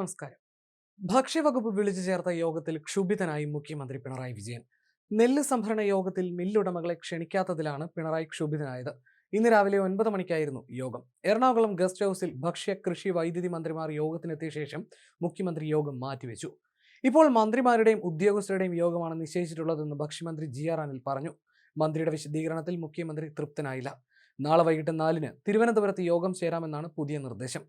നമസ്കാരം. ഭക്ഷ്യവകുപ്പ് വിളിച്ചു ചേർത്ത യോഗത്തിൽ ക്ഷുഭിതനായി മുഖ്യമന്ത്രി പിണറായി വിജയൻ. നെല്ല് സംഭരണ യോഗത്തിൽ മില്ലുടമകളെ ക്ഷണിക്കാത്തതിലാണ് പിണറായി ക്ഷുഭിതനായത്. ഇന്ന് രാവിലെ ഒൻപത് മണിക്കായിരുന്നു യോഗം. എറണാകുളം ഗസ്റ്റ് ഹൗസിൽ ഭക്ഷ്യ കൃഷി വൈദ്യുതി മന്ത്രിമാർ യോഗത്തിനെത്തിയ ശേഷം മുഖ്യമന്ത്രി യോഗം മാറ്റിവെച്ചു. ഇപ്പോൾ മന്ത്രിമാരുടെയും ഉദ്യോഗസ്ഥരുടെയും യോഗമാണ് നിശ്ചയിച്ചിട്ടുള്ളതെന്ന് ഭക്ഷ്യമന്ത്രി ജി ആർ അനിൽ പറഞ്ഞു. മന്ത്രിയുടെ വിശദീകരണത്തിൽ മുഖ്യമന്ത്രി തൃപ്തനായില്ല. നാളെ വൈകിട്ട് നാലിന് തിരുവനന്തപുരത്ത് യോഗം ചേരാമെന്നാണ് പുതിയ നിർദ്ദേശം.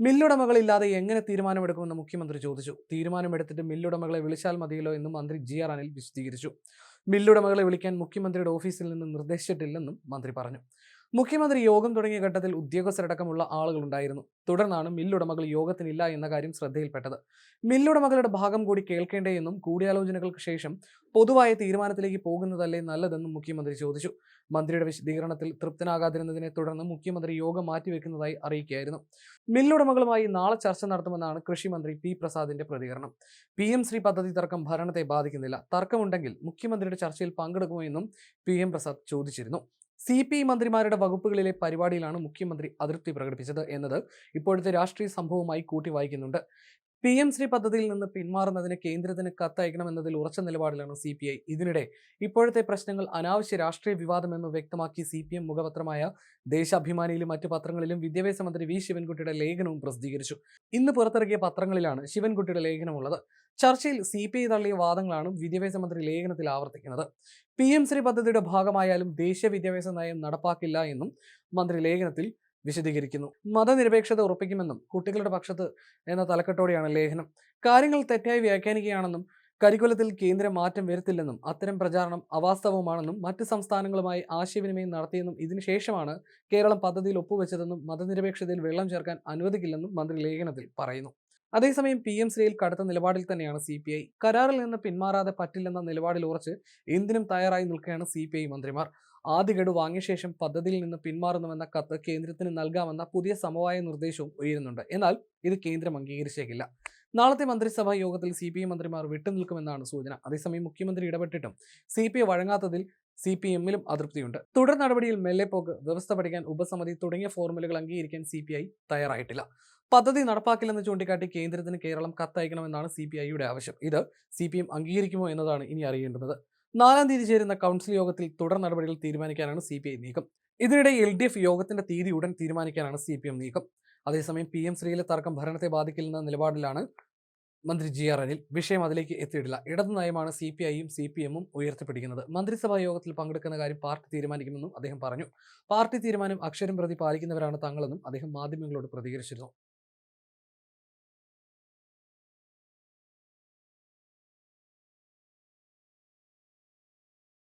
മില്ലുടമകളില്ലാതെ എങ്ങനെ തീരുമാനമെടുക്കുമെന്ന് മുഖ്യമന്ത്രി ചോദിച്ചു. തീരുമാനമെടുത്തിട്ട് മില്ലുടമകളെ വിളിച്ചാൽ മതിയല്ലോ എന്ന് മന്ത്രി ജി ആർ അനിൽ വിശദീകരിച്ചു. മില്ലുടമകളെ വിളിക്കാൻ മുഖ്യമന്ത്രിയുടെ ഓഫീസിൽ നിന്ന് നിർദ്ദേശിച്ചിട്ടില്ലെന്നും മന്ത്രി പറഞ്ഞു. മുഖ്യമന്ത്രി യോഗം തുടങ്ങിയ ഘട്ടത്തിൽ ഉദ്യോഗസ്ഥരടക്കമുള്ള ആളുകളുണ്ടായിരുന്നു. തുടർന്നാണ് മില്ലുടമകൾ യോഗത്തിനില്ല എന്ന കാര്യം ശ്രദ്ധയിൽപ്പെട്ടത്. മില്ലുടമകളുടെ ഭാഗം കൂടി കേൾക്കേണ്ടേയെന്നും കൂടിയാലോചനകൾക്ക് ശേഷം പൊതുവായ തീരുമാനത്തിലേക്ക് പോകുന്നതല്ലേ നല്ലതെന്നും മുഖ്യമന്ത്രി ചോദിച്ചു. മന്ത്രിയുടെ വിശദീകരണത്തിൽ തൃപ്തനാകാതിരുന്നതിനെ തുടർന്ന് മുഖ്യമന്ത്രി യോഗം മാറ്റിവെക്കുന്നതായി അറിയിക്കുകയായിരുന്നു മില്ലുടമകളുമായി നാളെ ചർച്ച നടത്തുമെന്നാണ് കൃഷിമന്ത്രി പി പ്രസാദിന്റെ പ്രതികരണം. പി എം ശ്രീ പദ്ധതി തർക്കം ഭരണത്തെ ബാധിക്കുന്നില്ല. തർക്കമുണ്ടെങ്കിൽ മുഖ്യമന്ത്രിയുടെ ചർച്ചയിൽ പങ്കെടുക്കുമോ എന്നും പി എം പ്രസാദ് ചോദിച്ചിരുന്നു. സി പി മന്ത്രിമാരുടെ വകുപ്പുകളിലെ പരിപാടിയിലാണ് മുഖ്യമന്ത്രി അതൃപ്തി പ്രകടിപ്പിച്ചത് എന്നത് ഇപ്പോഴത്തെ രാഷ്ട്രീയ സംഭവമായി കൂട്ടി വായിക്കുന്നുണ്ട് പി എം ശ്രീ പദ്ധതിയിൽ നിന്ന് പിന്മാറുന്നതിന് കേന്ദ്രത്തിന് കത്തയക്കണമെന്നതിൽ ഉറച്ച നിലപാടിലാണ് സി പി ഐ. ഇതിനിടെ ഇപ്പോഴത്തെ പ്രശ്നങ്ങൾ അനാവശ്യ രാഷ്ട്രീയ വിവാദമെന്ന് വ്യക്തമാക്കി സി പി എം മുഖപത്രമായ ദേശാഭിമാനിയിലും മറ്റു പത്രങ്ങളിലും വിദ്യാഭ്യാസ മന്ത്രി വി ശിവൻകുട്ടിയുടെ ലേഖനവും പ്രസിദ്ധീകരിച്ചു. ഇന്ന് പുറത്തിറക്കിയ പത്രങ്ങളിലാണ് ശിവൻകുട്ടിയുടെ ലേഖനമുള്ളത്. ചർച്ചയിൽ സി പി ഐ തള്ളിയ വാദങ്ങളാണ് വിദ്യാഭ്യാസ മന്ത്രി ലേഖനത്തിൽ ആവർത്തിക്കുന്നത്. പി എം ശ്രീ പദ്ധതിയുടെ ഭാഗമായാലും ദേശീയ വിദ്യാഭ്യാസ നയം നടപ്പാക്കില്ല എന്നും മന്ത്രി ലേഖനത്തിൽ വിശദീകരിക്കുന്നു. മതനിരപേക്ഷത ഉറപ്പിക്കുമെന്നും കുട്ടികളുടെ പക്ഷത്ത് എന്ന തലക്കെട്ടോടെയാണ് ലേഖനം. കാര്യങ്ങൾ തെറ്റായി വ്യാഖ്യാനിക്കുകയാണെന്നും കരിക്കുലത്തിൽ കേന്ദ്രം മാറ്റം വരുത്തില്ലെന്നും അത്തരം പ്രചാരണം അവാസ്തവമാണെന്നും മറ്റ് സംസ്ഥാനങ്ങളുമായി ആശയവിനിമയം നടത്തിയെന്നും ഇതിനുശേഷമാണ് കേരളം പദ്ധതിയിൽ ഒപ്പുവെച്ചതെന്നും മതനിരപേക്ഷതയിൽ വെള്ളം ചേർക്കാൻ അനുവദിക്കില്ലെന്നും മന്ത്രി ലേഖനത്തിൽ പറയുന്നു. അതേസമയം പി എം ശ്രീയിൽ കടുത്ത നിലപാടിൽ തന്നെയാണ് സി പി ഐ. കരാറിൽ നിന്ന് പിന്മാറാതെ പറ്റില്ലെന്ന നിലപാടിൽ ഉറച്ച് എന്തിനും തയ്യാറായി നിൽക്കുകയാണ് സി പി ഐ മന്ത്രിമാർ. ആദ്യ ഗഡു വാങ്ങിയ ശേഷം പദ്ധതിയിൽ നിന്ന് പിന്മാറുന്നുവെന്ന കത്ത് കേന്ദ്രത്തിന് നൽകാമെന്ന പുതിയ സമവായ നിർദ്ദേശവും ഉയരുന്നുണ്ട്. എന്നാൽ ഇത് കേന്ദ്രം അംഗീകരിച്ചേക്കില്ല. നാളത്തെ മന്ത്രിസഭാ യോഗത്തിൽ സി പി എം മന്ത്രിമാർ വിട്ടുനിൽക്കുമെന്നാണ് സൂചന. അതേസമയം മുഖ്യമന്ത്രി ഇടപെട്ടിട്ടും സി പി ഐ വഴങ്ങാത്തതിൽ സി പി എമ്മിലും അതൃപ്തിയുണ്ട്. തുടർ നടപടിയിൽ മെല്ലെപ്പോക്ക് വ്യവസ്ഥ പഠിക്കാൻ ഉപസമിതി തുടങ്ങിയ ഫോർമുലകൾ അംഗീകരിക്കാൻ സി പി ഐ തയ്യാറായിട്ടില്ല. പദ്ധതി നടപ്പാക്കില്ലെന്ന് ചൂണ്ടിക്കാട്ടി കേന്ദ്രത്തിന് കേരളം കത്തയക്കണമെന്നാണ് സി പി ഐയുടെ ആവശ്യം. ഇത് സി പി എം അംഗീകരിക്കുമോ എന്നതാണ് ഇനി അറിയേണ്ടത് നാലാം തീയതി ചേരുന്ന കൗൺസിൽ യോഗത്തിൽ തുടർ നടപടികൾ തീരുമാനിക്കാനാണ് സി പി ഐ നീക്കം. ഇതിനിടെ എൽ ഡി എഫ് യോഗത്തിന്റെ തീയതി ഉടൻ തീരുമാനിക്കാനാണ് സി പി എം നീക്കം. അതേസമയം പി എം ശ്രീയിലെ തർക്കം ഭരണത്തെ ബാധിക്കില്ലെന്ന നിലപാടിലാണ് മന്ത്രി ജി ആർ അനിൽ. വിഷയം അതിലേക്ക് എത്തിയിട്ടില്ല. ഇടതു നയമാണ് സി പി ഐയും സി പി എമ്മും ഉയർത്തിപ്പിടിക്കുന്നത്. മന്ത്രിസഭാ യോഗത്തിൽ പങ്കെടുക്കുന്ന കാര്യം പാർട്ടി തീരുമാനിക്കുമെന്നും അദ്ദേഹം പറഞ്ഞു. പാർട്ടി തീരുമാനം അക്ഷരം പ്രതി പാലിക്കുന്നവരാണ് തങ്ങളെന്നും അദ്ദേഹം മാധ്യമങ്ങളോട് പ്രതികരിച്ചിരുന്നു.